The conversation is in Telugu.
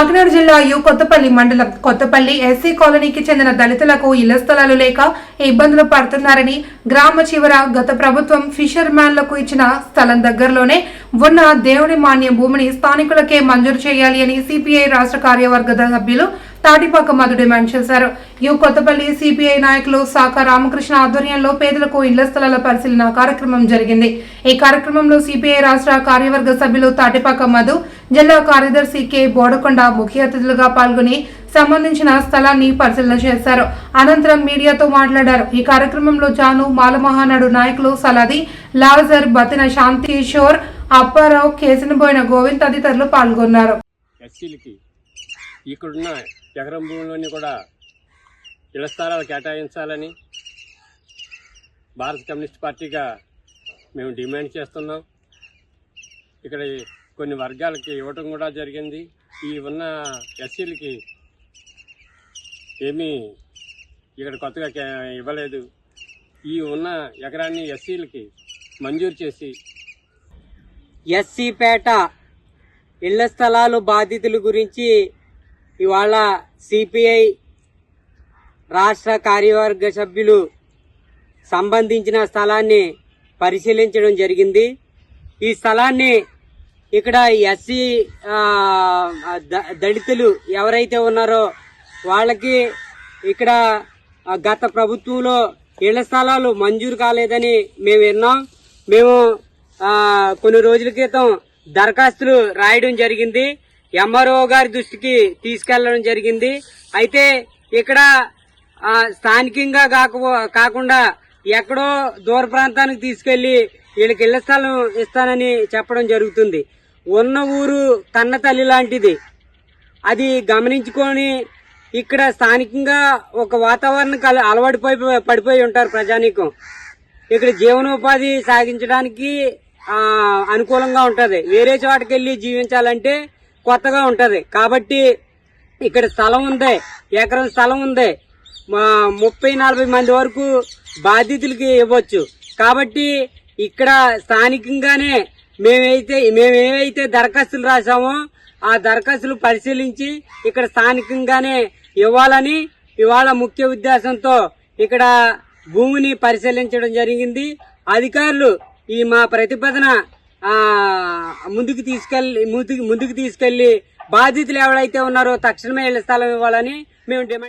కాకినాడ జిల్లా యు కొత్తపల్లి మండలం. కొత్తపల్లి ఎస్సీ కాలనీకి చెందిన దళితులకు ఇళ్ళ స్థలాలు లేక ఇబ్బందులు పడుతున్నారని గ్రామ చివర గత ప్రభుత్వం ఫిషర్ మ్యాన్లకు ఇచ్చిన స్థలం దగ్గరలోనే ఉన్న దేవుని మాన్యం భూమిని స్థానికులకే మంజూరు చేయాలి అని సిపిఐ రాష్ట్ర కార్యవర్గ సభ్యులు తాటిపాక మధు డిమాండ్ చేశారు. యు కొత్తపల్లి సిపిఐ నాయకులు సాక రామకృష్ణ ఆధ్వర్యంలో పేదలకు ఇళ్ళ స్థలాల పరిశీలన కార్యక్రమం జరిగింది. ఈ కార్యక్రమంలో సిపిఐ రాష్ట్ర కార్యవర్గ సభ్యులు తాటిపాక మధు జిల్లా కార్యదర్శి కె. బోడకొండ ముఖ్య అతిథులుగా పాల్గొని సంబంధించిన స్థలాన్ని పరిశీలన చేశారు. అనంతరం మీడియాతో మాట్లాడారు. ఈ కార్యక్రమంలో జాను మాలమహానాడు నాయకులు సలాది లాజర్ బతిన శాంతి కిషోర్ అప్పారావు కేసినబోయిన గోవింద్ తదితరులు పాల్గొన్నారు. ఇక్కడున్న ఎకరం కూడా ఇళ్ళ స్థలాలు కేటాయించాలని భారత కమ్యూనిస్ట్ పార్టీగా మేము డిమాండ్ చేస్తున్నాం. ఇక్కడ కొన్ని వర్గాలకి ఇవ్వటం కూడా జరిగింది. ఈ ఉన్న ఎస్సీలకి ఏమీ ఇక్కడ కొత్తగా ఇవ్వలేదు. ఈ ఉన్న ఎకరాన్ని ఎస్సీలకి మంజూరు చేసి ఎస్సీపేట ఇళ్ళ స్థలాలు బాధితుల గురించి ఇవాళ సిపిఐ రాష్ట్ర కార్యవర్గ సభ్యులు సంబంధించిన స్థలాన్ని పరిశీలించడం జరిగింది. ఈ స్థలాన్ని ఇక్కడ ఎస్సీ ద- దళితులు ఎవరైతే ఉన్నారో వాళ్ళకి ఇక్కడ గత ప్రభుత్వంలో ఇళ్ళ స్థలాలు మంజూరు కాలేదని మేము విన్నాం. మేము కొన్ని రోజుల క్రితం దరఖాస్తులు రాయడం జరిగింది. ఎంఆర్ఓ గారి దృష్టికి తీసుకెళ్ళడం జరిగింది. అయితే ఇక్కడ స్థానికంగా కాకపో కాకుండా ఎక్కడో దూర ప్రాంతానికి తీసుకెళ్ళి వీళ్ళకి ఇళ్ళ స్థలం ఇస్తానని చెప్పడం జరుగుతుంది. ఉన్న ఊరు కన్న తల్లి లాంటిది. అది గమనించుకొని ఇక్కడ స్థానికంగా ఒక వాతావరణం కల అలవాటుపై పడిపోయి ఉంటారు ప్రజానీకం. ఇక్కడ జీవనోపాధి సాగించడానికి అనుకూలంగా ఉంటుంది. వేరే చోటకి వెళ్ళి జీవించాలంటే కొత్తగా ఉంటుంది. కాబట్టి ఇక్కడ స్థలం ఉంది ఎకరం స్థలం ఉంది. మా ముప్పై నలభై మంది వరకు బాధితులకి ఇవ్వచ్చు. కాబట్టి ఇక్కడ స్థానికంగానే మేమైతే మేమేమైతే దరఖాస్తులు రాసామో ఆ దరఖాస్తులు పరిశీలించి ఇక్కడ స్థానికంగానే ఇవ్వాలని ఇవాళ ముఖ్య ఉద్దేశంతో ఇక్కడ భూమిని పరిశీలించడం జరిగింది. అధికారులు ఈ మా ప్రతిపాదన ముందుకు తీసుకెళ్ళి ముందుకు ముందుకు తీసుకెళ్ళి బాధితులు ఎవరైతే ఉన్నారో తక్షణమే ఇళ్ళ స్థలం ఇవ్వాలని మేము డిమాండ్